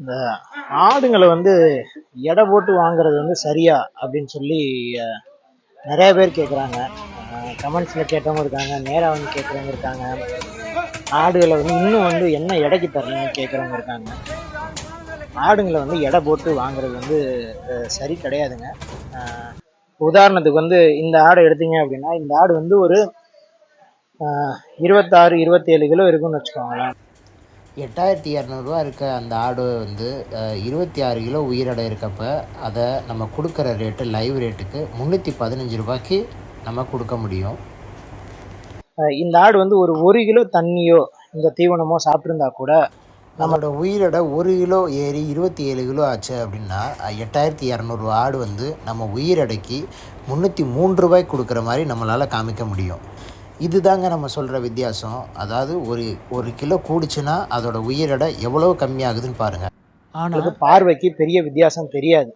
இந்த ஆடுங்களை வந்து எடை போட்டு வாங்குறது வந்து சரியா அப்படின்னு சொல்லி நிறைய பேர் கேட்குறாங்க கமெண்ட்ஸில் கேட்டவங்க இருக்காங்க நேராக வந்து கேட்குறவங்க இருக்காங்க. ஆடுகளை வந்து இன்னும் வந்து என்ன எடைக்கு தரணும்னு கேட்குறவங்க இருக்காங்க. ஆடுங்களை வந்து எடை போட்டு வாங்குறது வந்து சரி கிடையாதுங்க. உதாரணத்துக்கு வந்து இந்த ஆடை எடுத்தீங்க அப்படின்னா இந்த ஆடு வந்து ஒரு இருபத்தாறு இருபத்தேழு கிலோ இருக்குன்னு வச்சுக்கோங்களேன். எட்டாயிரத்தி இரநூறுவா இருக்க அந்த ஆடு வந்து இருபத்தி ஆறு கிலோ உயிரடை இருக்கப்ப அதை நம்ம கொடுக்குற ரேட்டு லைவ் ரேட்டுக்கு முந்நூற்றி பதினஞ்சு ரூபாய்க்கு நம்ம கொடுக்க முடியும். இந்த ஆடு வந்து ஒரு ஒரு கிலோ தண்ணியோ இந்த தீவனமோ சாப்பிட்டிருந்தா கூட நம்மளோட உயிரோட ஒரு கிலோ ஏறி இருபத்தி ஏழு கிலோ ஆச்சு அப்படின்னா எட்டாயிரத்தி இரநூறுவா ஆடு வந்து நம்ம உயிரடைக்கு முந்நூற்றி மூன்று ரூபாய்க்கு கொடுக்குற மாதிரி நம்மளால் காமிக்க முடியும். இதுதாங்க நம்ம சொல்கிற வித்தியாசம். அதாவது ஒரு ஒரு கிலோ கூடிச்சுன்னா அதோட உயிரடை எவ்வளோ கம்மியாகுதுன்னு பாருங்கள் ஆனால் பார்வைக்கு பெரிய வித்தியாசம் தெரியாது.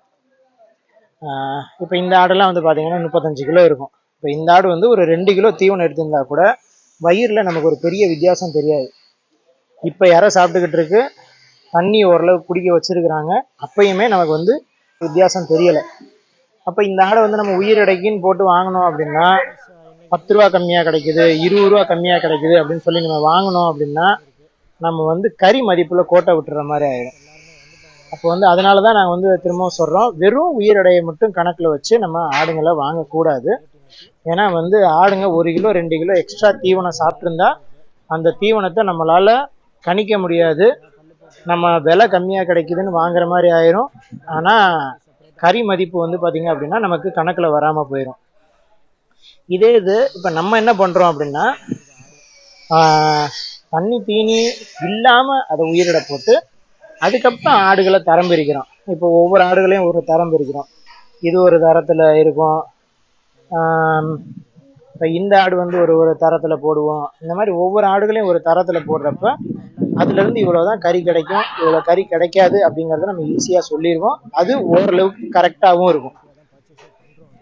இப்போ இந்த ஆடெல்லாம் வந்து பார்த்தீங்கன்னா முப்பத்தஞ்சு கிலோ இருக்கும். இப்போ இந்த ஆடு வந்து ஒரு ரெண்டு கிலோ தீவனம் எடுத்திருந்தா கூட வயிறில் நமக்கு ஒரு பெரிய வித்தியாசம் தெரியாது. இப்போ யாரோ சாப்பிட்டுக்கிட்டு இருக்கு. தண்ணி ஓரளவு குடிக்க வச்சிருக்கிறாங்க. அப்பயுமே நமக்கு வந்து வித்தியாசம் தெரியலை. அப்போ இந்த ஆடை வந்து நம்ம உயிரடைக்குன்னு போட்டு வாங்கினோம் அப்படின்னா பத்து ரூபா கம்மியாக கிடைக்குது இருபது ரூபா கம்மியாக கிடைக்குது அப்படின்னு சொல்லி நம்ம வாங்கினோம் அப்படின்னா நம்ம வந்து கறி மதிப்பில் கோட்டை விட்டுற மாதிரி ஆயிடும். அப்போ வந்து அதனால தான் நாங்கள் வந்து திரும்பவும் சொல்கிறோம் வெறும் உயிரடையை மட்டும் கணக்கில் வச்சு நம்ம ஆடுங்களை வாங்கக்கூடாது. ஏன்னா வந்து ஆடுங்க ஒரு கிலோ ரெண்டு கிலோ எக்ஸ்ட்ரா தீவனம் சாப்பிட்ருந்தா அந்த தீவனத்தை நம்மளால் கணிக்க முடியாது. நம்ம விலை கம்மியாக கிடைக்குதுன்னு வாங்குற மாதிரி ஆயிரும். ஆனால் கறி மதிப்பு வந்து பார்த்திங்க அப்படின்னா நமக்கு கணக்கில் வராமல் போயிடும் இதே இது இப்போ நம்ம என்ன பண்ணுறோம் அப்படின்னா தண்ணி தீனி இல்லாமல் அதை உயிரிட போட்டு அதுக்கப்புறம் ஆடுகளை தரம் பிரிக்கிறோம் இப்போ ஒவ்வொரு ஆடுகளையும் ஒரு தரம் பிரிக்கிறோம் இது ஒரு தரத்தில் இருக்கும். இப்போ இந்த ஆடு வந்து ஒரு ஒரு தரத்தில் போடுவோம். இந்த மாதிரி ஒவ்வொரு ஆடுகளையும் ஒரு தரத்தில் போடுறப்ப அதுலேருந்து இவ்வளோ தான் கறி கிடைக்கும் இவ்வளோ கறி கிடைக்காது அப்படிங்கிறத நம்ம ஈஸியாக சொல்லிடுவோம். அது ஓரளவுக்கு கரெக்டாகவும் இருக்கும்.